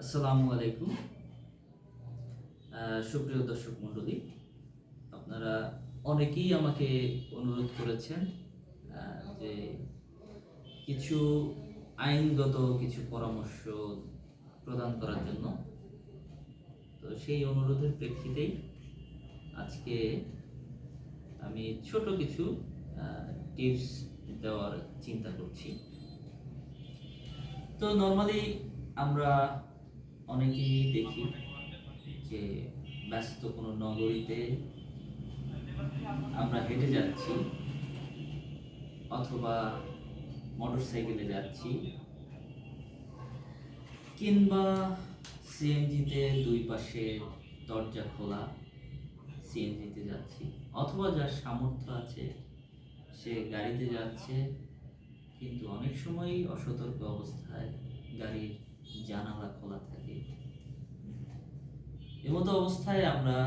আসসালামু আলাইকুম। সুপ্রিয় দর্শক মণ্ডলী, আপনারা অনেকেই আমাকে অনুরোধ করেছেন যে কিছু আইনগত কিছু পরামর্শ প্রদান করার জন্য। তো সেই অনুরোধের প্রেক্ষিতেই আজকে আমি ছোট কিছু টিপস দেওয়ার চিন্তা করছি। তো নর্মালি আমরা অনেকেই দেখি যে ব্যস্ত কোনো নগরীতে আমরা হেঁটে যাচ্ছি অথবা মোটরসাইকেলে যাচ্ছি কিংবা সিএনজিতে দুই পাশে দরজা খোলা সিএনজিতে যাচ্ছি অথবা যার সামর্থ্য আছে সে গাড়িতে যাচ্ছে কিন্তু অনেক সময়ই অসতর্ক অবস্থায় গাড়ির জানালা খোলা থাকে। এমতো অবস্থায় আমরা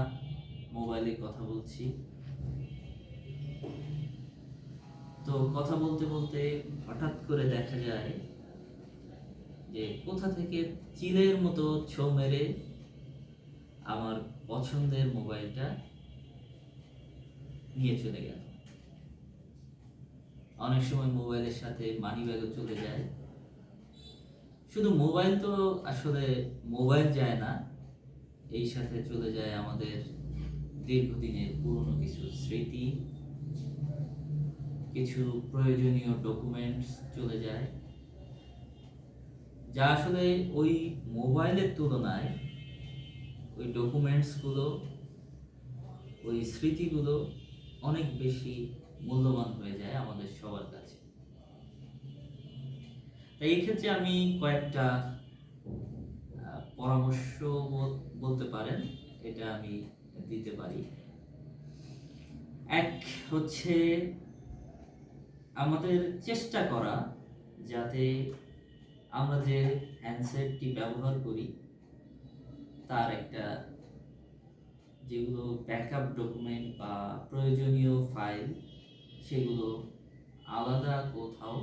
মোবাইলে কথা বলছি। তো কথা বলতে বলতে হঠাৎ করে দেখা যায় যে কোথা থেকে চিলের মতো ছো মেরে আমার পছন্দের মোবাইলটা নিয়ে চলে গেল। অনেক সময় মোবাইলের সাথে মানি ব্যাগও চলে যায়। শুধু মোবাইল তো আসলে মোবাইল যায় না, এই সাথে চলে যায় আমাদের দীর্ঘদিনের পুরনো কিছু স্মৃতি, কিছু প্রয়োজনীয় ডকুমেন্টস চলে যায়। যা আসলে ওই মোবাইলের তুলনায়, ওই ডকুমেন্টসগুলো ওই স্মৃতিগুলো অনেক বেশি মূল্যবান হয়ে যায় আমাদের সবার কাছে। তাই এই ক্ষেত্রে আমি কয়েকটা পরামর্শ বলতে পারেন, এটা আমি দিতে পারি। এক হচ্ছে, আমাদের চেষ্টা করা যাতে আমরা যে হ্যান্ডসেটটি ব্যবহার করি, তার একটা যেগুলো ব্যাকআপ ডকুমেন্ট বা প্রয়োজনীয় ফাইল সেগুলো আলাদা কোথাও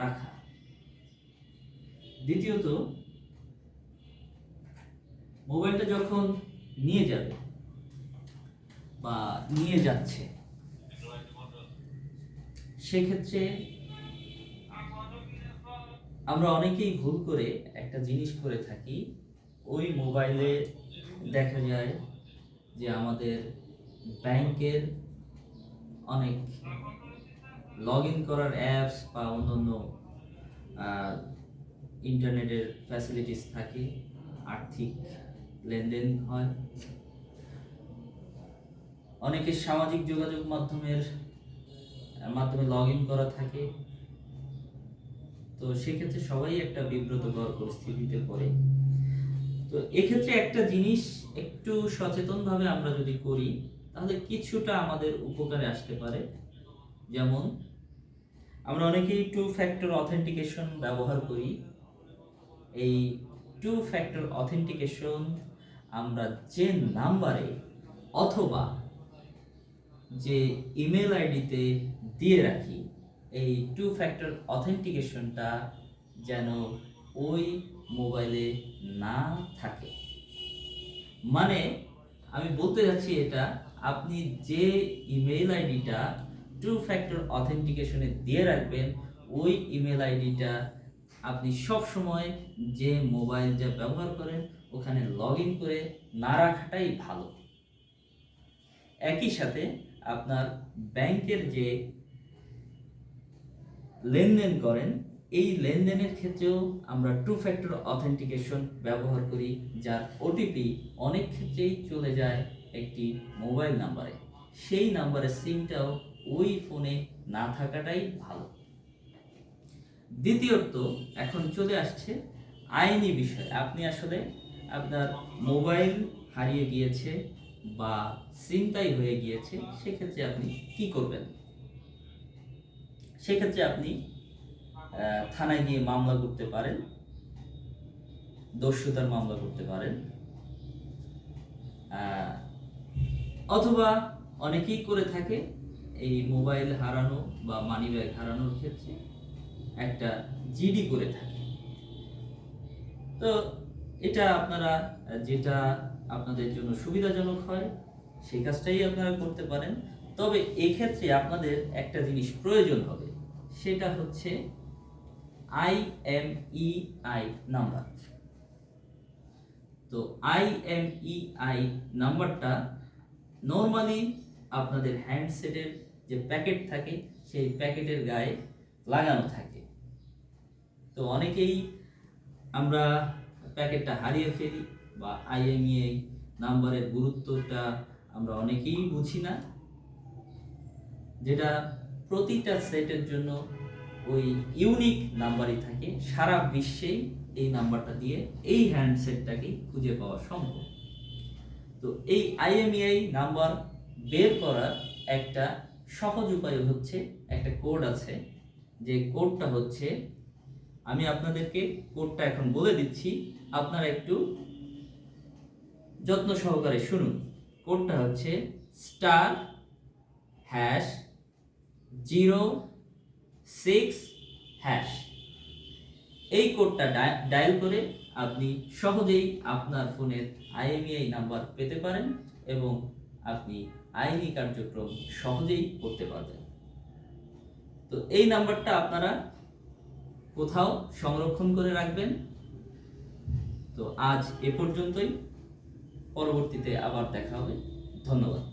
রাখা। দ্বিতীয়ত, মোবাইলটা যখন নিয়ে যাবে বা নিয়ে যাচ্ছে, সেক্ষেত্রে আমরা অনেকেই ভুল করে একটা জিনিস করে থাকি। ওই মোবাইলে দেখা যায় যে আমাদের ব্যাংকের অনেক লগ ইন করার অ্যাপস বা অন্যান্য ইন্টারনেটের ফ্যাসিলিটিস থাকে, আর্থিক লেনদেন হয়। অনেকের সামাজিক যোগাযোগ মাধ্যমের, মাধ্যমে লগ ইন করা থাকে। তো সেক্ষেত্রে সবাই একটা বিব্রতকর পরিস্থিতিতে পড়ে। তো এক্ষেত্রে একটা জিনিস একটু সচেতনভাবে আমরা যদি করি তাহলে কিছুটা আমাদের উপকারে আসতে পারে। যেমন, আমরা অনেকেই টু ফ্যাক্টর অথেন্টিকেশন ব্যবহার করি। এই টু ফ্যাক্টর অথেন্টিকেশন আমরা যে নাম্বারে অথবা যে ইমেল আইডিতে দিয়ে রাখি, এই টু ফ্যাক্টর অথেন্টিকেশনটা যেন ওই মোবাইলে না থাকে। মানে আমি বলতে যাচ্ছি এটা আপনি যে ইমেল আইডিটা টু ফ্যাক্টর অথেন্টিকেশনে দিয়ে রাখবেন, ওই ইমেল আইডিটা আপনি সব সময় যে মোবাইল যা ব্যবহার করেন, ওখানে লগ করে না রাখাটাই ভালো। একই সাথে আপনার ব্যাংকের যে লেনদেন করেন, এই লেনদেনের ক্ষেত্রেও আমরা টু ফ্যাক্টর অথেন্টিকেশন ব্যবহার করি, যার ওটিপি অনেক ক্ষেত্রেই চলে যায়। একটি মোবাইল নাম্বারে। সেই নাম্বারের সিমটাও ওই ফোনে না থাকাটাই ভালো। দ্বিতীয়ত, এখন চলে আসছে আইনি বিষয়। আপনি আসলে আপনার মোবাইল হারিয়ে গিয়েছে বা ছিনতাই হয়ে গিয়েছে, সেক্ষেত্রে আপনি কি করবেন? সেক্ষেত্রে আপনি থানায় গিয়ে মামলা করতে পারেন। দস্যুতার মামলা করতে পারেন। অথবা অনেকেই করে থাকে এই মোবাইল হারানো বা মানিব্যাগ হারানোর ক্ষেত্রে একটা জিডি করে থাকে। তো এটা আপনারা, যেটা আপনাদের জন্য সুবিধাজনক হয়, সেই কাজটাই আপনারা করতে পারেন। তবে এক্ষেত্রে আপনাদের একটা জিনিস প্রয়োজন হবে, সেটা হচ্ছে I M E I number তো আই এম ই আই নাম্বারটা নর্মালি আপনাদের হ্যান্ডসেটের যে প্যাকেট থাকে, সেই প্যাকেটের গায়ে লাগানো থাকে। তো অনেকেই আমরা প্যাকেটটা হারিয়ে ফেলি বা আইএমইআই নাম্বারের গুরুত্বটা আমরা অনেকেই বুঝি না। যেটা প্রতিটা সেটের জন্য ওই ইউনিক নাম্বারই থাকে। সারা বিশ্বেই এই নাম্বারটা দিয়ে এই হ্যান্ডসেটটাকে খুঁজে পাওয়া সম্ভব। তো এই আইএমইআই নাম্বার বের করার একটা সহজ উপায় হচ্ছে, একটা কোড আছে, যে কোডটা হচ্ছে, আমি আপনাদেরকে কোডটা এখন বলে দিচ্ছি, আপনারা একটু যত্ন সহকারে শুনুন। কোডটা হচ্ছে star hash zero six hash. এই কোডটা ডায়াল করে আপনি সহজেই আপনার ফোনের আইএমইআই নাম্বার পেতে পারেন এবং আপনি আইনি কার্যক্রম সহজেই করতে পারবেন। তো এই নাম্বারটা আপনারা কোথাও সংরক্ষণ করে রাখবেন। তো আজ এ পর্যন্তই। পরবর্তীতে আবার দেখা হবে। ধন্যবাদ।